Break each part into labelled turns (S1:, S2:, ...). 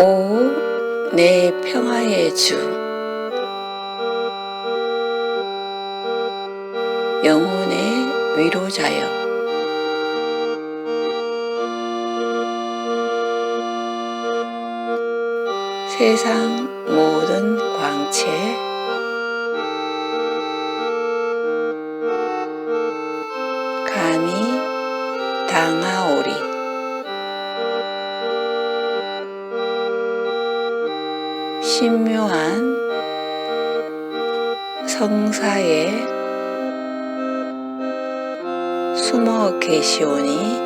S1: 오, 내 평화의 주. 영혼의 위로자여. 세상 모든 광채, 신묘한 성사에 숨어 계시오니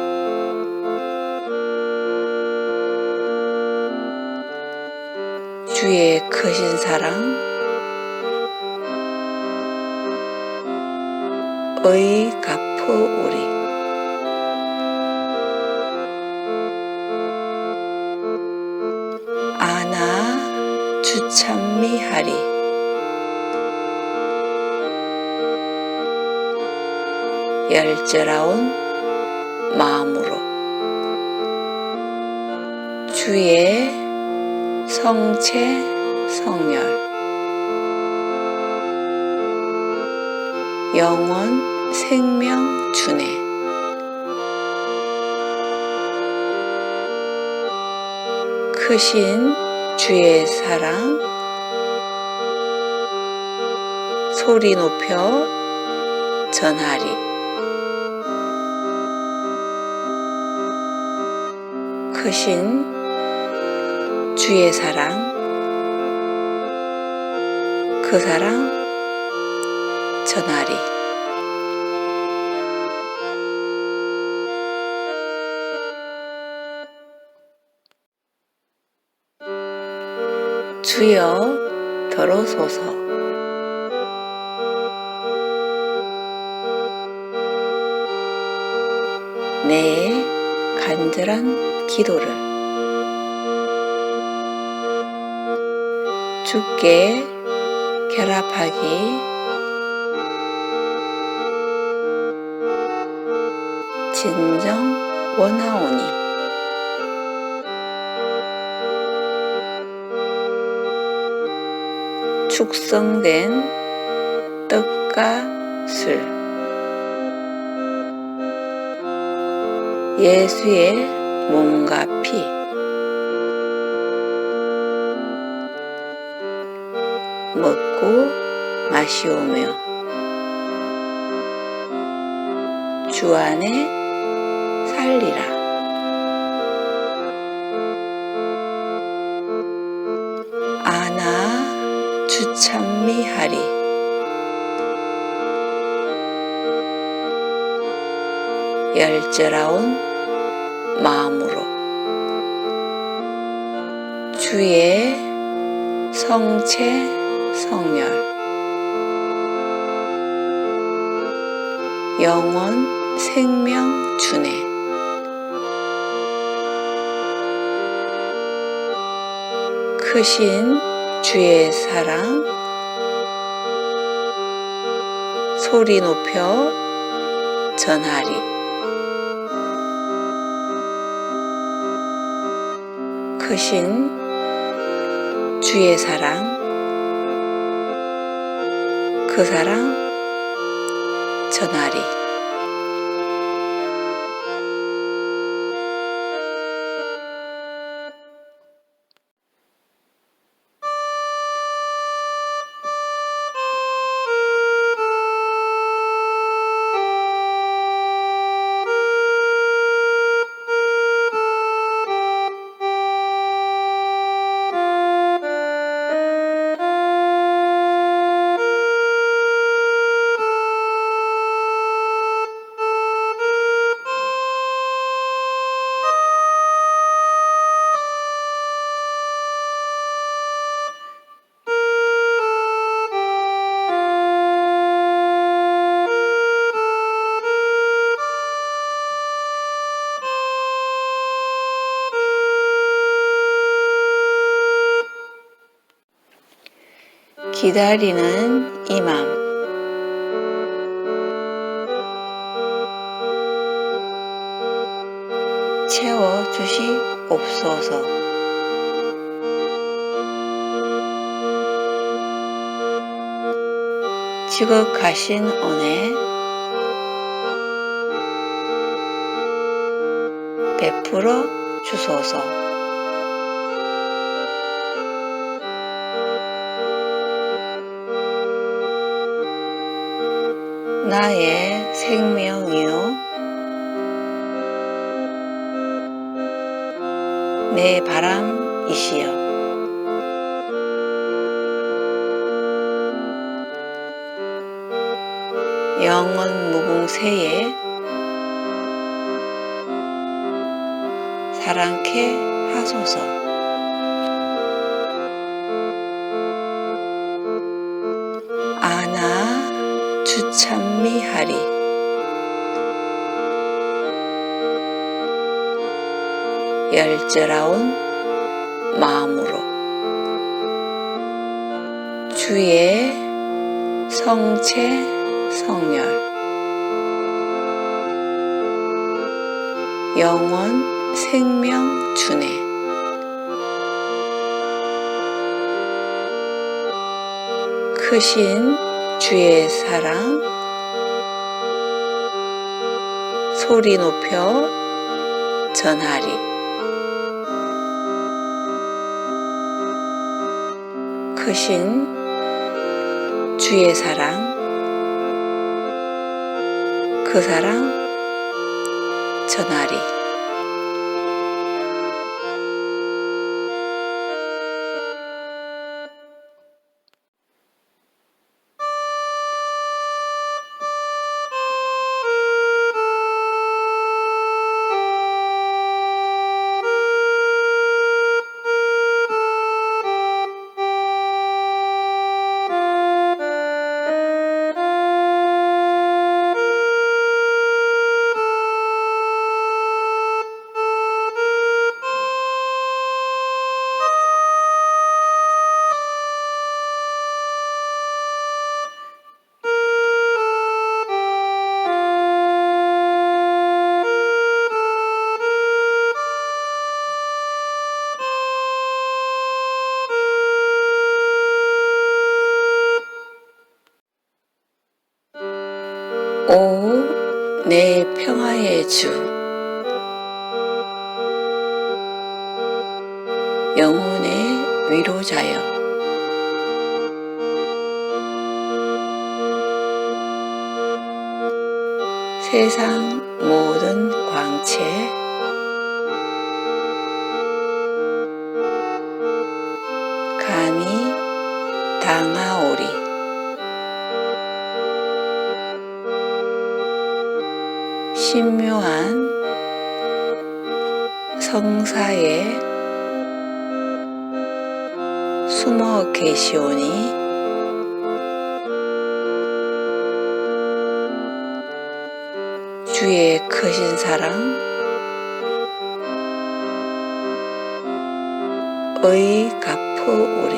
S1: 주의 크신 사랑 의 갚으오리 열절하온 마음으로 주의 성체 성열 영원 생명 주네. 크신 주의 사랑 소리 높여 전하리 크신 주의 사랑 그 사랑 전하리. 주여 들어소서. 내 간절한 기도를. 주께 결합하기. 진정 원하오니. 축성된 떡과 술. 예수의 몸과 피. 먹고 마시오며. 주 안에 살리라. 아나 주찬미하리. 열절하온 마음 주의 성체 성열. 영원 생명 주네 크신 주의 사랑. 소리 높여 전하리. 크신 주의 사랑 그 사랑 전하리 기다리는 이 맘. 채워 주시옵소서. 지극하신 은혜 베풀어 주소서. 나의 생명이요. 내 바람이시여. 영원 무궁세에 사랑케 하소서 열절하온 마음으로 주의 성체 성열 영원 생명 주네. 크신 주의 사랑 소리 높여 전하리 크신 주의 사랑 그 사랑 전하리 오, 내 평화의 주. 영혼의 위로자여. 세상 모든 광채, 감히 당하오리. 신묘한 성사에 숨어 계시오니 주의 크신 사랑 의 갚으오리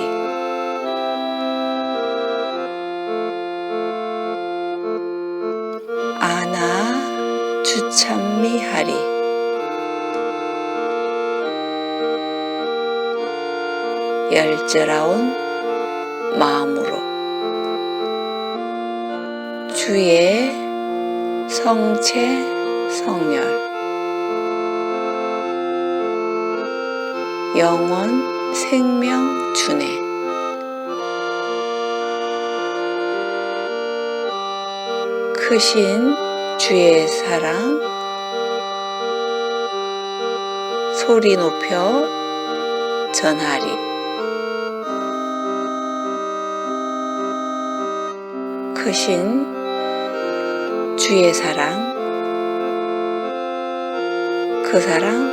S1: 열절하온 마음으로. 주의 성체 성열. 영원 생명 주네. 크신 주의 사랑 소리 높여 전하리 크신 주의 사랑 그 사랑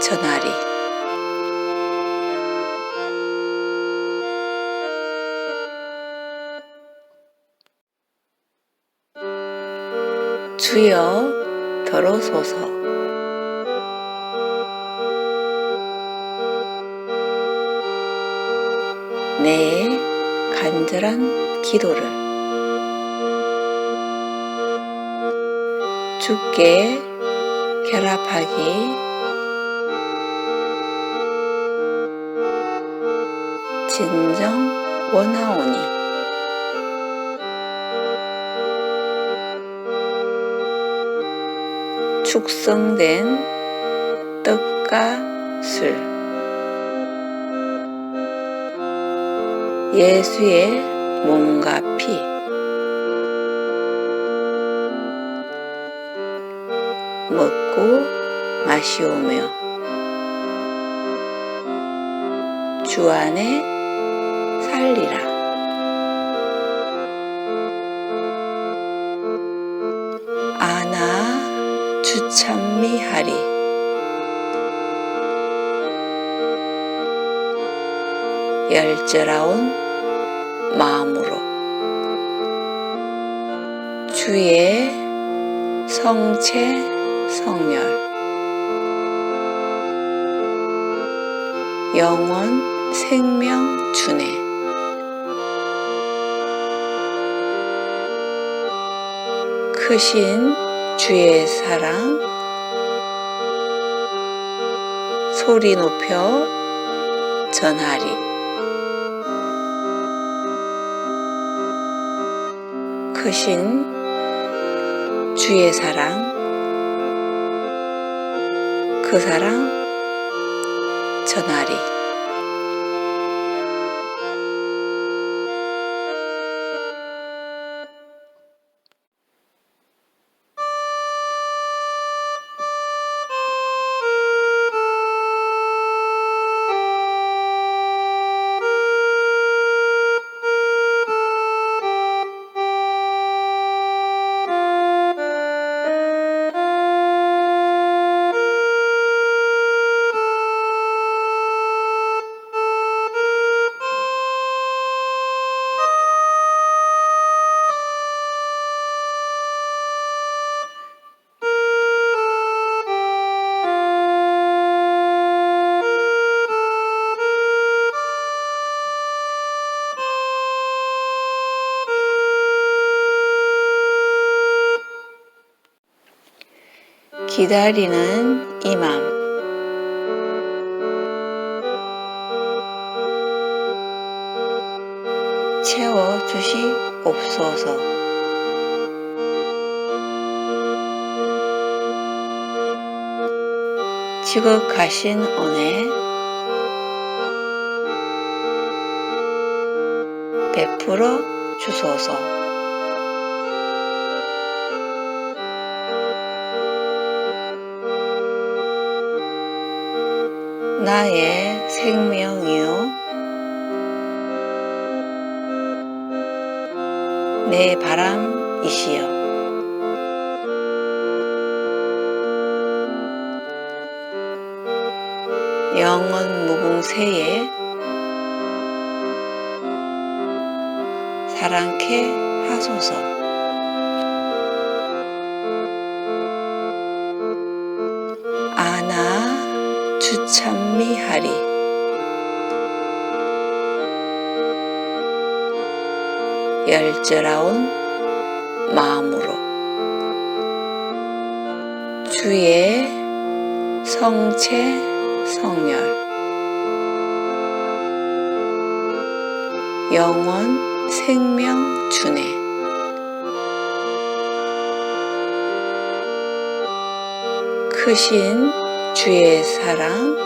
S1: 전하리. 주여 들어소서. 내 간절한 기도를. 죽게 결합하기. 진정 원하오니. 축성된 떡과 술. 예수의 몸과 피. 먹고 마시오며. 주 안에 살리라. 아나 주찬미하리. 열절아온 성체 성열. 영원 생명 주네. 크신 주의 사랑. 소리 높여 전하리. 크신 주의 사랑 그 사랑 전하리 기다리는 이 맘 채워 주시옵소서. 지극하신 은혜 베풀어 주소서. 나의 생명이요. 내 바람이시여. 영원 무궁세에 사랑케 하소서 열절아온 마음으로 주의 성체 성열 영원 생명 주네. 크신 주의 사랑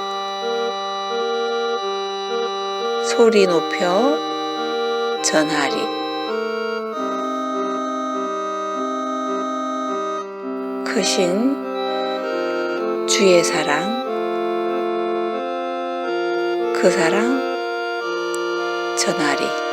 S1: 소리 높여 전하리 크신 주의 사랑 그 사랑 전하리